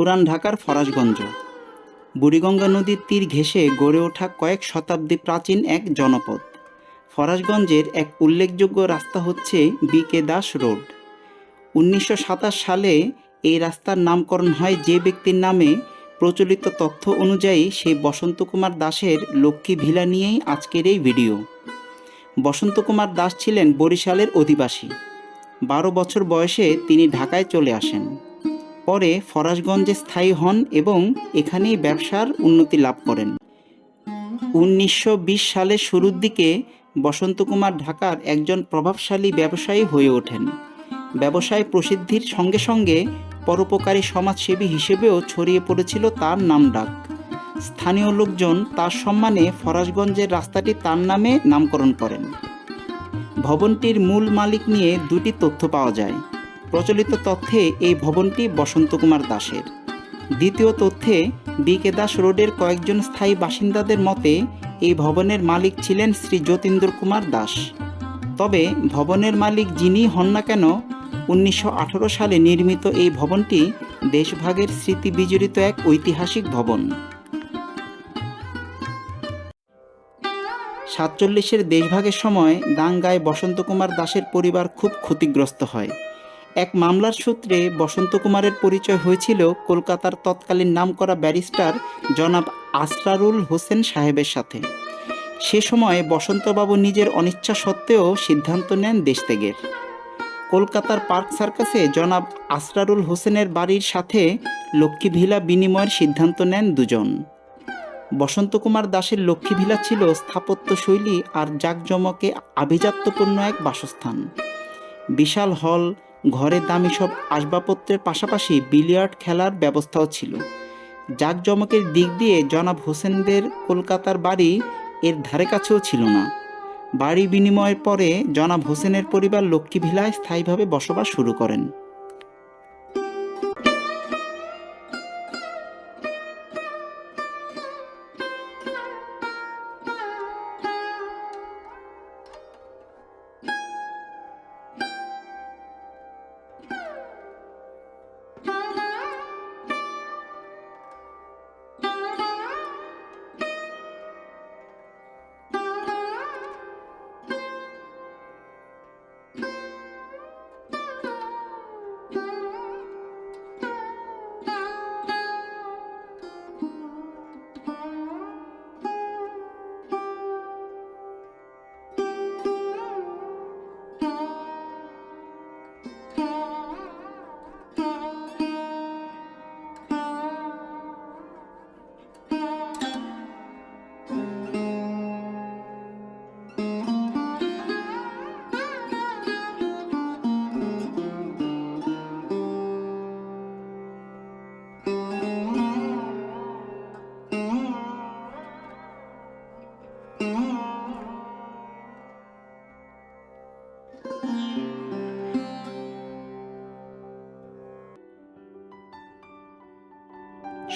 পুরান ঢাকার ফরাসগঞ্জ। বুড়িগঙ্গা নদীর তীর ঘেঁষে গড়ে ওঠা কয়েক শতাব্দী প্রাচীন এক জনপদ। ফরাসগঞ্জের এক উল্লেখযোগ্য রাস্তা হচ্ছে বি কে দাস রোড। উনিশশো সাতাশ সালে এই রাস্তার নামকরণ হয় যে ব্যক্তির নামে। প্রচলিত তথ্য অনুযায়ী সেই বসন্ত কুমার দাসের লক্ষ্মী ভিলা নিয়েই আজকের এই ভিডিও। বসন্ত কুমার দাস ছিলেন বরিশালের অধিবাসী। বারো বছর বয়সে তিনি ঢাকায় চলে আসেন। পরে ফরাসগঞ্জে স্থায়ী হন এবং এখানেই ব্যবসার উন্নতি লাভ করেন। উনিশশো বিশ সালের শুরুর দিকে বসন্ত কুমার ঢাকার একজন প্রভাবশালী ব্যবসায়ী হয়ে ওঠেন। ব্যবসায় প্রসিদ্ধির সঙ্গে সঙ্গে পরোপকারী সমাজসেবী হিসেবেও ছড়িয়ে পড়েছিল তার নাম ডাক। স্থানীয় লোকজন তার সম্মানে ফরাসগঞ্জের রাস্তাটি তার নামে নামকরণ করেন। ভবনটির মূল মালিক নিয়ে দুটি তথ্য পাওয়া যায়। প্রচলিত তথ্যে এই ভবনটি বসন্ত কুমার দাসের। দ্বিতীয় তথ্যে, বিকে দাস রোডের কয়েকজন স্থায়ী বাসিন্দাদের মতে, এই ভবনের মালিক ছিলেন শ্রী যতীন্দ্র কুমার দাস। তবে ভবনের মালিক যিনি হন না কেন, উনিশশো আঠারো সালে নির্মিত এই ভবনটি দেশভাগের স্মৃতি বিজড়িত এক ঐতিহাসিক ভবন। সাতচল্লিশের দেশভাগের সময় দাঙ্গায় বসন্ত কুমার দাসের পরিবার খুব ক্ষতিগ্রস্ত হয়। এক মামলার সূত্রে বসন্ত কুমারের পরিচয় হয়েছিল কলকাতার তৎকালীন নামকরা ব্যারিস্টার জনাব আসরারুল হোসেন সাহেবের সাথে। সে সময় বসন্তবাবু নিজের অনিচ্ছা সত্ত্বেও সিদ্ধান্ত নেন দেশত্যাগের। কলকাতার পার্ক সার্কাসে জনাব আসরারুল হোসেনের বাড়ির সাথে লক্ষ্মী ভিলা বিনিময়ের সিদ্ধান্ত নেন দুজন। বসন্ত কুমার দাসের লক্ষ্মী ভিলা ছিল স্থাপত্য শৈলী আর জাঁকজমকে আভিজাত্যপূর্ণ এক বাসস্থান। বিশাল হল ঘরে দামি সব আসবাবপত্রের পাশাপাশি বিলিয়ার্ড খেলার ব্যবস্থাও ছিল। জাঁকজমকের দিক দিয়ে জনাব হোসেনদের কলকাতার বাড়ি এর ধারে কাছেও ছিল না। বাড়ি বিনিময়ের পরে জনাব হোসেনের পরিবার লক্ষ্মীভিলায় স্থায়ীভাবে বসবাস শুরু করেন।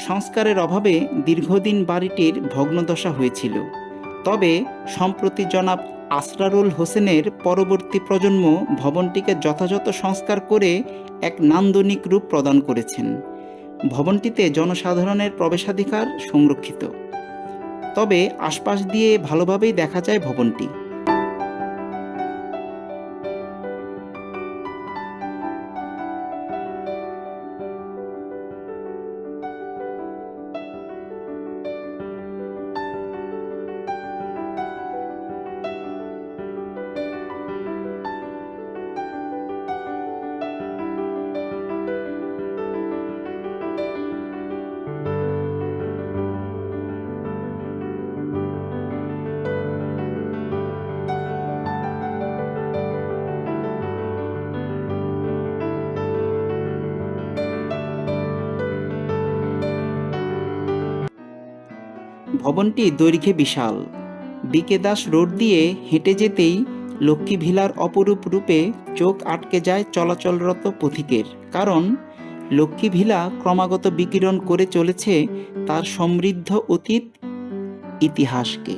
সংস্কারের অভাবে দীর্ঘদিন বাড়িটির ভগ্নদশা হয়েছিল। তবে, সম্প্রতি জনাব আসরারুল হোসেনের পরবর্তী প্রজন্ম ভবনটিকে যথাযথ সংস্কার করে এক নান্দনিক রূপ প্রদান করেছেন। ভবনটিতে জনসাধারণের প্রবেশাধিকার সংরক্ষিত। তবে আশপাশ দিয়ে ভালোভাবেই দেখা যায় ভবনটি। ভবনটি দৈর্ঘ্যে বিশাল। বিকে দাস রোড দিয়ে হেঁটে যেতেই লক্ষ্মী ভিলার অপরূপ রূপে চোখ আটকে যায় চলাচলরত পথিকের। কারণ লক্ষ্মী ভিলা ক্রমাগত বিকিরণ করে চলেছে তার সমৃদ্ধ অতীত ইতিহাসকে।